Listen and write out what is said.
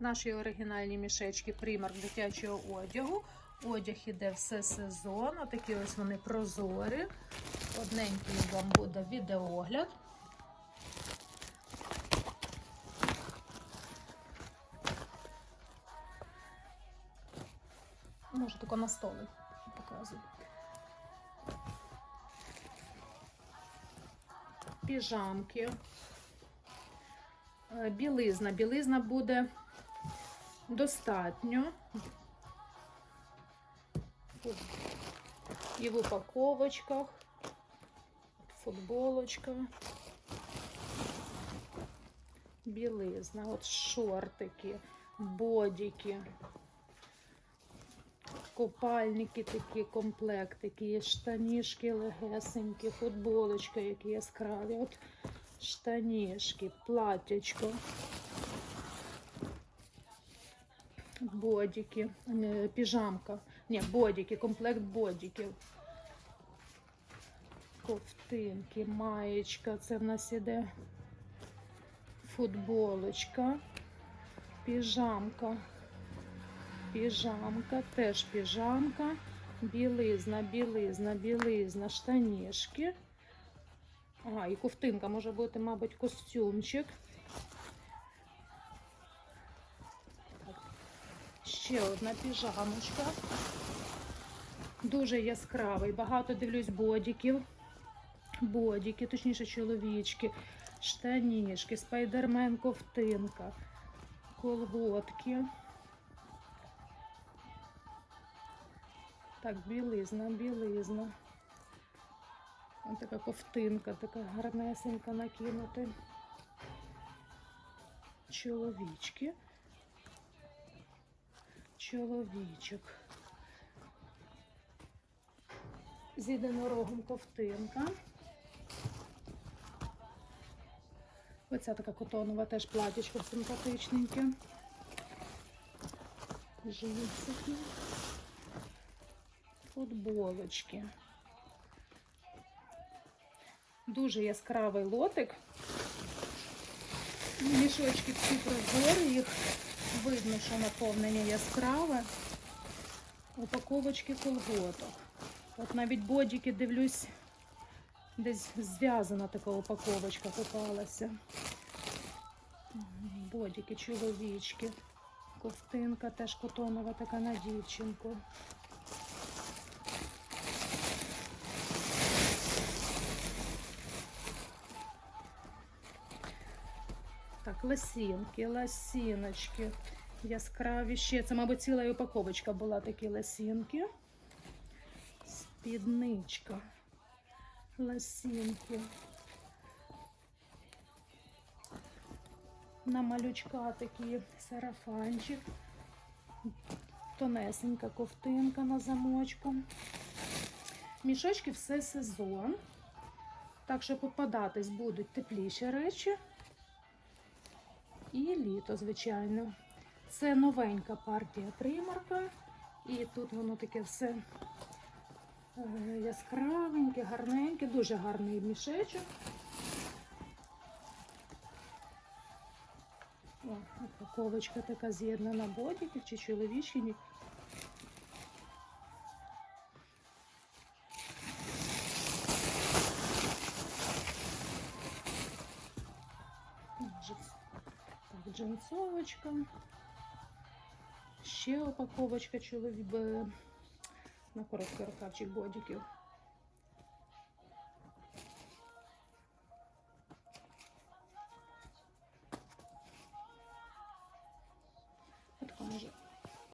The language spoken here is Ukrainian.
Наші оригінальні мішечки примарк дитячого одягу. Одяг іде все сезон. Отакі ось вони прозорі. Одненький вам буде відеогляд. Може, тако на столи показую. Піжамки. Е, Білизна. Білизна буде достатньо. І в упаковочках, футболочка, білизна, от шортики, бодіки, купальники такі, комплектики, штанішки легесенькі, футболочка, які яскраві, от штанішки, платтячко. Бодіки, піжамка. Ні, бодіки, комплект бодіків. Ковтинки, маєчка. Це в нас іде футболочка, піжамка. Піжамка, теж піжамка, білизна, білизна, білизна, штанішки. Ага, і ковтинка може бути, мабуть, костюмчик. Ще одна піжамочка. Дуже яскравий. Багато дивлюсь бодіків. Бодіки, точніше, чоловічки, штанішки, спайдермен ковтинка, колготки. Так, білизна, білизна. Ось така ковтинка, така гарнесенька накинути. Чоловічки чоловічок. З єдинорогом ковтинка. Оця така котонова теж платічко симпатичненьке. Джинсики. Футболочки. Дуже яскравий лотик. Мішочки всі прозорі, їх Видно, що наповнення яскраве. Упаковочки колготок. От навіть бодіки, дивлюсь, десь зв'язана така упаковочка попалася. Бодіки, чоловічки. Ковтинка теж котонова така на дівчинку. Так, лосінки, лосіночки. Яскраві ще. Це, мабуть, ціла упаковочка була такі лосінки. Спідничка. Лосінки. На малючка такий сарафанчик. Тонесенька ковтинка на замочку. Мішочки все сезон. Так що попадатись будуть тепліші речі. І літо, звичайно. Це новенька партія примарка. І тут воно таке все е, яскравеньке, гарненьке, дуже гарний мішечок. О, упаковочка така з'єднана бодіків чи чоловічі. Так, джинсовочка. Ще упаковочка чоловік на короткий рукавчик бодіків.